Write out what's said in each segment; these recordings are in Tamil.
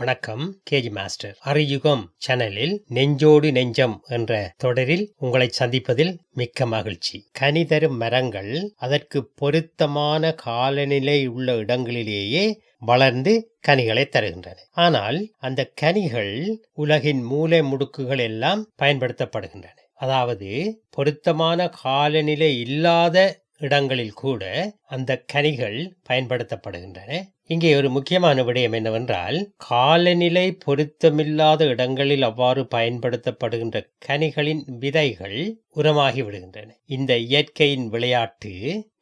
வணக்கம் கேஜி மாஸ்டர். அரியுகம் சேனலில் நெஞ்சோடு நெஞ்சம் என்ற தொடரில் உங்களை சந்திப்பதில் மிக்க மகிழ்ச்சி. கனி தரும் மரங்கள் அதற்கு பொருத்தமான காலநிலை உள்ள இடங்களிலேயே வளர்ந்து கனிகளை தருகின்றன. ஆனால் அந்த கனிகள் உலகின் மூலை முடுக்குகள் எல்லாம் பயன்படுத்தப்படுகின்றன. அதாவது பொருத்தமான காலநிலை இல்லாத இடங்களில் கூட அந்த கனிகள் பயன்படுத்தப்படுகின்றன. இங்கே ஒரு முக்கியமான விடயம் என்னவென்றால் காலநிலை பொருத்தமில்லாத இடங்களில் அவ்வாறு பயன்படுத்தப்படுகின்ற கனிகளின் விதைகள் உரமாகி விடுகின்றன. இந்த இயற்கையின் விளையாட்டு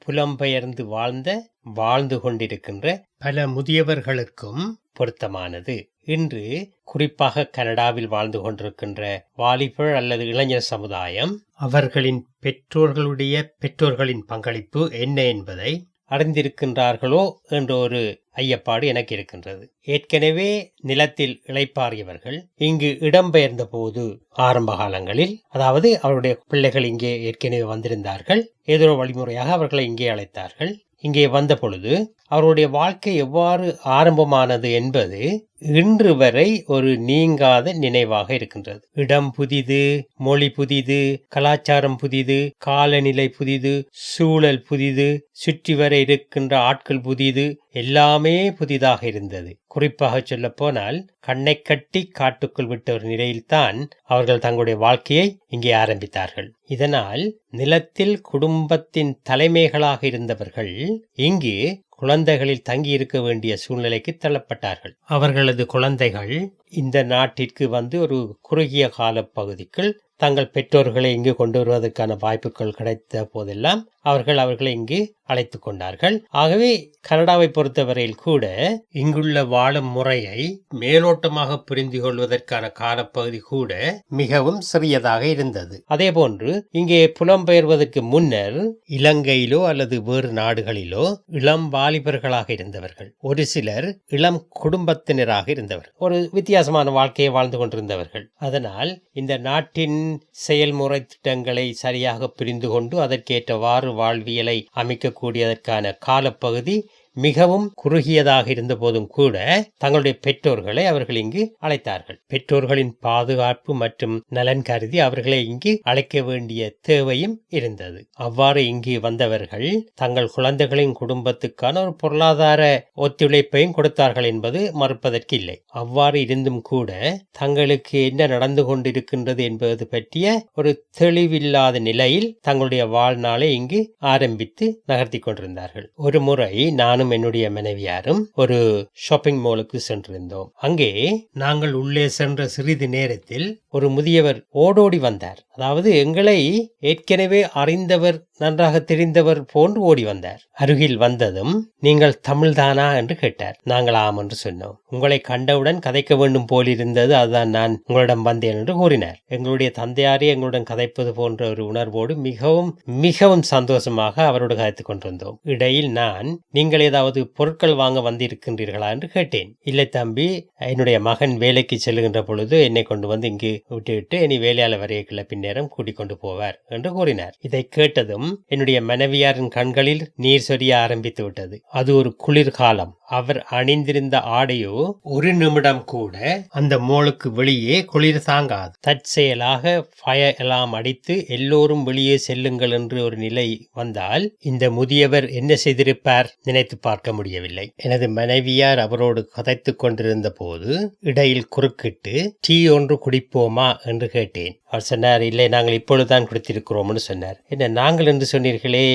புலம்பெயர்ந்து வாழ்ந்த வாழ்ந்து கொண்டிருக்கின்ற பல முதியவர்களுக்கும் பொருத்தமானது. இன்று குறிப்பாக கனடாவில் வாழ்ந்து கொண்டிருக்கின்ற வாலிபர் அல்லது இளைஞர் சமுதாயம் அவர்களின் பெற்றோர்களுடைய பெற்றோர்களின் பங்களிப்பு என்ன என்பதை அடைந்திருக்கின்றார்களோ என்ற ஒரு ஐயப்பாடு எனக்கு இருக்கின்றது. ஏற்கனவே நிலத்தில் இளைப்பாறியவர்கள் இங்கு இடம்பெயர்ந்த போது ஆரம்ப காலங்களில் அதாவது அவருடைய பிள்ளைகள் இங்கே ஏற்கனவே வந்திருந்தார்கள் ஏதோ வழிமுறையாக அவர்களை இங்கே அழைத்தார்கள். இங்கே வந்த பொழுது அவருடைய வாழ்க்கை எவ்வாறு ஆரம்பமானது என்பது இன்று வரை ஒரு நீங்காத நினைவாக இருக்கின்றது. இடம் புதிது மொழி புதிது கலாச்சாரம் புதிது காலநிலை புதிது சூழல் புதிது சுற்றி வர இருக்கின்ற ஆட்கள் புதிது எல்லாமே புதிதாக இருந்தது. குறிப்பாக சொல்ல போனால் கண்ணை கட்டி காட்டுக்குள் விட்ட ஒரு நிலையில்தான் அவர்கள் தங்களுடைய வாழ்க்கையை இங்கே ஆரம்பித்தார்கள். இதனால் நிலத்தில் குடும்பத்தின் தலைமைகளாக இருந்தவர்கள் இங்கு குழந்தைகளில் தங்கி இருக்க வேண்டிய சூழ்நிலைக்கு தள்ளப்பட்டார்கள். அவர்களது குழந்தைகள் இந்த நாட்டிற்கு வந்து ஒரு குறுகிய கால பகுதிக்குள் தங்கள் பெற்றோர்களை இங்கு கொண்டு வருவதற்கான வாய்ப்புகள் கிடைத்த போதெல்லாம் அவர்கள் அவர்களை இங்கு அழைத்து கொண்டார்கள். ஆகவே கனடாவை பொறுத்தவரையில் கூட இங்குள்ள வாழும் முறையை மேலோட்டமாக புரிந்து கொள்வதற்கான காலப்பகுதி கூட மிகவும் சிறியதாக இருந்தது. அதே போன்று இங்கே புலம்பெயர்வதற்கு முன்னர் இலங்கையிலோ அல்லது வேறு நாடுகளிலோ இளம் வாலிபர்களாக இருந்தவர்கள் ஒரு சிலர் இளம் குடும்பத்தினராக இருந்தவர் ஒரு வித்தியாசமான வாழ்க்கையை வாழ்ந்து கொண்டிருந்தவர்கள். அதனால் இந்த நாட்டின் செயல்முறை திட்டங்களை சரியாக புரிந்து கொண்டு அதற்கேற்றவாறு வாழ்வியலை அமைக்கக்கூடியதற்கான காலப்பகுதி மிகவும் குறுகியதாக இருந்த போதும் கூட தங்களுடைய பெற்றோர்களை அவர்கள் இங்கு அழைத்தார்கள். பெற்றோர்களின் பாதுகாப்பு மற்றும் நலன் கருதி அவர்களை இங்கு அழைக்க வேண்டிய தேவையும் இருந்தது. அவ்வாறு இங்கு வந்தவர்கள் தங்கள் குழந்தைகளின் குடும்பத்துக்கான ஒரு பொருளாதார ஒத்துழைப்பையும் கொடுத்தார்கள் என்பது மறுப்பதற்கு இல்லை அவ்வாறு இருந்தும் கூட தங்களுக்கு என்ன நடந்து கொண்டிருக்கின்றது என்பது பற்றிய ஒரு தெளிவில்லாத நிலையில் தங்களுடைய வாழ்நாளை இங்கு ஆரம்பித்து நகர்த்தி கொண்டிருந்தார்கள். ஒரு முறை நானும் நானும் என்னுடைய மனைவியாரும் ஒரு ஷாப்பிங் மாலுக்கு சென்றிருந்தோம். அங்கே நாங்கள் உள்ளே சென்ற சிறிது நேரத்தில் ஒரு முதியவர் ஓடோடி வந்தார். அதாவது எங்களை ஏற்கனவே அறிந்தவர் நன்றாக தெரிந்தவர் போன்று ஓடி வந்தார். அருகில் வந்ததும் நீங்கள் தமிழ்தானா? என்று கேட்டார். நாங்கள் ஆம் என்று சொன்னோம். உங்களை கண்டவுடன் கதைக்க வேண்டும் போலிருந்தது அதுதான் நான் உங்களிடம் வந்தேன் என்று கூறினார். எங்களுடைய தந்தையாரே எங்களுடன் கதைப்பது போன்ற ஒரு உணர்வோடு மிகவும் மிகவும் சந்தோஷமாக அவரோடு கதைத்துக் கொண்டிருந்தோம். இடையில் நான் நீங்கள் ஏதாவது பொருட்கள் வாங்க வந்திருக்கின்றீர்களா என்று கேட்டேன். இல்லை தம்பி என்னுடைய மகன் வேலைக்கு செல்லுகின்ற பொழுது என்னை கொண்டு வந்து இங்கு விட்டுவிட்டு இனி வேலையாளர் வரையக்குள்ள பின்னேரம் கூட்டிக் கொண்டு போவார் என்று கூறினார். இதை கேட்டதும் என்னுடைய மனைவியாரின் கண்களில் நீர் சொரிய ஆரம்பித்து விட்டது. அது ஒரு குளிர்காலம். அவர் அணிந்திருந்த ஆடையோ ஒரு நிமிடம் கூட அந்த மோளுக்கு வெளியே குளிர் தாங்காது. தற்செயலாக ஃபயர் எல்லாம் அடித்து எல்லோரும் வெளியே செல்லுங்கள் என்று ஒரு நிலை வந்தால் இந்த முதியவர் என்ன செய்திருப்பார் நினைத்து பார்க்க முடியவில்லை. எனது மனைவியார் அவரோடு கதைத்து கொண்டிருந்த போது இடையில் குறுக்கிட்டு டீ ஒன்று குடிப்போமா? என்று கேட்டேன். அவர் சொன்னார் இல்லை நாங்கள் இப்பொழுது தான் கொடுத்திருக்கிறோம்னு சொன்னார். என்ன நாங்கள் என்று சொன்னீர்களே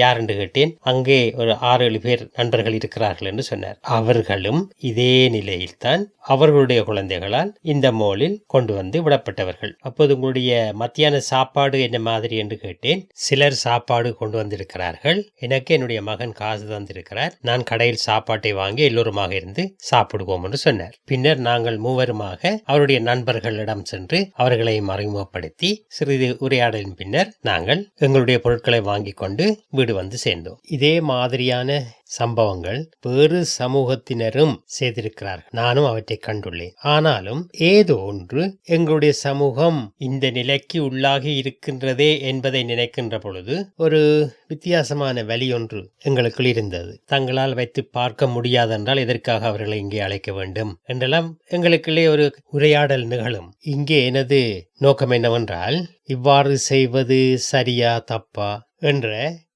யார் என்று கேட்டேன். அங்கே ஒரு ஆறு ஏழு பேர் நண்பர்கள் இருக்கிறார்கள் என்று சொன்னார். அவர்களும் இதே நிலையில்தான் அவர்களுடைய குழந்தைகளால் இந்த மோலில் கொண்டு வந்து விடப்பட்டவர்கள். அப்போது உங்களுடைய மத்தியான சாப்பாடு என்ன மாதிரி என்று கேட்டேன். சிலர் சாப்பாடு கொண்டு வந்திருக்கிறார்கள். எனக்கு என்னுடைய மகன் காசு தந்திருக்கிறார். நான் கடையில் சாப்பாட்டை வாங்கி எல்லோருமாக இருந்து சாப்பிடுவோம் என்று சொன்னார். பின்னர் நாங்கள் மூவருமாக அவருடைய நண்பர்களிடம் சென்று அவர்களை அறிமுகப்படுத்தி சிறிது உரையாடலின் பின்னர் நாங்கள் எங்களுடைய பொருட்களை வாங்கி கொண்டு வீடு வந்து சேர்ந்தோம். இதே மாதிரியான சம்பவங்கள் வேறு சமூகத்தினரும் செய்திருக்கிறார்கள். நானும் அவற்றை கண்டுள்ளேன். ஆனாலும் ஏதோ ஒன்று எங்களுடைய சமூகம் இந்த நிலைக்கு உள்ளாகி இருக்கின்றதே என்பதை நினைக்கின்ற பொழுது ஒரு வித்தியாசமான வழி ஒன்று எங்களுக்குள் இருந்தது. தங்களால் வைத்து பார்க்க முடியாதென்றால் எதற்காக அவர்களை இங்கே அழைக்க வேண்டும் என்றெல்லாம் எங்களுக்குள்ளே ஒரு உரையாடல் நிகழும். இங்கே எனது நோக்கம் என்னவென்றால் இவ்வாறு செய்வது சரியா தப்பா என்ற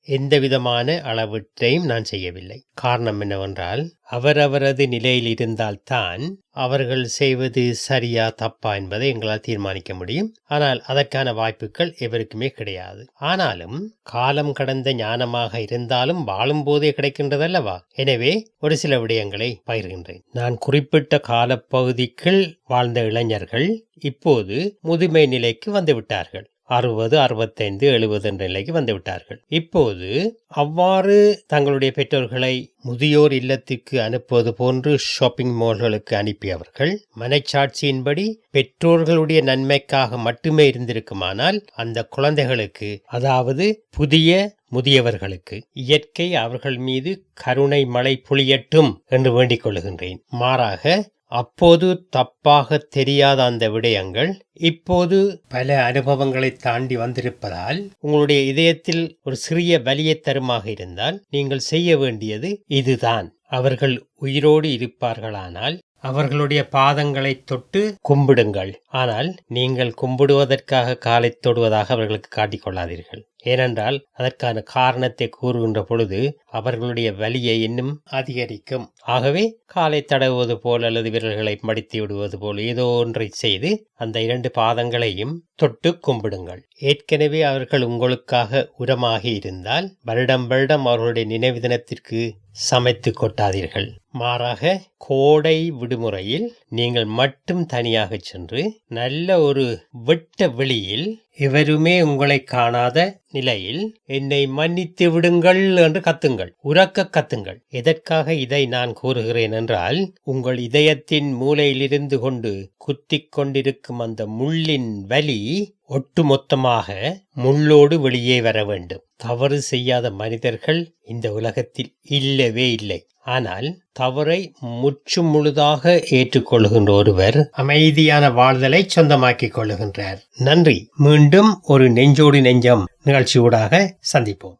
எந்த விதமான அளவீட்டையும் நான் செய்யவில்லை. காரணம் என்னவென்றால் அவரவரது நிலையில் இருந்தால்தான் அவர்கள் செய்வது சரியா தப்பா என்பதை எங்களால் தீர்மானிக்க முடியும். ஆனால் அதற்கான வாய்ப்புகள் எவருக்குமே கிடையாது. ஆனாலும் காலம் கடந்த ஞானமாக இருந்தாலும் வாழும் போதே கிடைக்கின்றதல்லவா? எனவே ஒரு சில விடயங்களை பகிர்கின்றேன். நான் குறிப்பிட்ட காலப்பகுதிக்குள் வாழ்ந்த இளைஞர்கள் இப்போது முதுமை நிலைக்கு வந்துவிட்டார்கள். அறுபது அறுபத்தைந்து எழுபது என்ற நிலைக்கு வந்துவிட்டார்கள். இப்போது அவ்வாறு தங்களுடைய பெற்றோர்களை முதியோர் இல்லத்திற்கு அனுப்புவது போன்று ஷாப்பிங் மால்களுக்கு அனுப்பியவர்கள் மனச்சாட்சியின்படி பெற்றோர்களுடைய நன்மைக்காக மட்டுமே இருந்திருக்குமானால் அந்த குழந்தைகளுக்கு அதாவது புதிய முதியவர்களுக்கு இயற்கை அவர்கள் மீது கருணை மழை புளியட்டும் என்று வேண்டிக் கொள்கின்றேன் மாறாக அப்போது தப்பாக தெரியாத அந்த விடயங்கள் இப்போது பல அனுபவங்களை தாண்டி வந்திருப்பதால் உங்களுடைய இதயத்தில் ஒரு சிறிய வலியை தருமாக இருந்தால் நீங்கள் செய்ய வேண்டியது இதுதான். அவர்கள் உயிரோடு இருப்பார்களானால் அவர்களுடைய பாதங்களை தொட்டு கும்பிடுங்கள். ஆனால் நீங்கள் கும்பிடுவதற்காக காலை தொடுவதாக அவர்களுக்கு காட்டிக்கொள்ளாதீர்கள். ஏனென்றால் அதற்கான காரணத்தை கூறுகின்ற பொழுது அவர்களுடைய வலியை இன்னும் அதிகரிக்கும். ஆகவே காலை தடவுவது போல் அல்லது விரல்களை மடித்து விடுவது போல் ஏதோ ஒன்றை செய்து அந்த இரண்டு பாதங்களையும் தொட்டு கும்பிடுங்கள். ஏற்கனவே அவர்கள் உங்களுக்காக உரமாகி இருந்தால் வருடம் வருடம் அவர்களுடைய நினைவு தினத்திற்கு சமைத்து கொட்டாதீர்கள். மாறாக கோடை விடுமுறையில் நீங்கள் மட்டும் தனியாக சென்று நல்ல ஒரு வெட்ட வெளியில் எவருமே உங்களை காணாத நிலையில் என்னை மன்னித்து விடுங்கள் என்று கத்துங்கள். உறக்க கத்துங்கள். எதற்காக இதை நான் கூறுகிறேன் என்றால் உங்கள் இதயத்தின் மூலையிலிருந்து கொண்டு குத்திக் கொண்டிருக்கும் அந்த முள்ளின் வலி ஒட்டுமொத்தமாக முள்ளோடு வெளியே வர வேண்டும். தவறு செய்யாத மனிதர்கள் இந்த உலகத்தில் இல்லவே இல்லை. ஆனால் தவறை முற்று முழுதாக ஏற்றுக்கொள்கின்ற ஒருவர் அமைதியான வாழ்தலை சொந்தமாக்கிக் கொள்ளுகின்றார். நன்றி. மீண்டும் ஒரு நெஞ்சோடு நெஞ்சம் நிகழ்ச்சியூடாக சந்திப்போம்.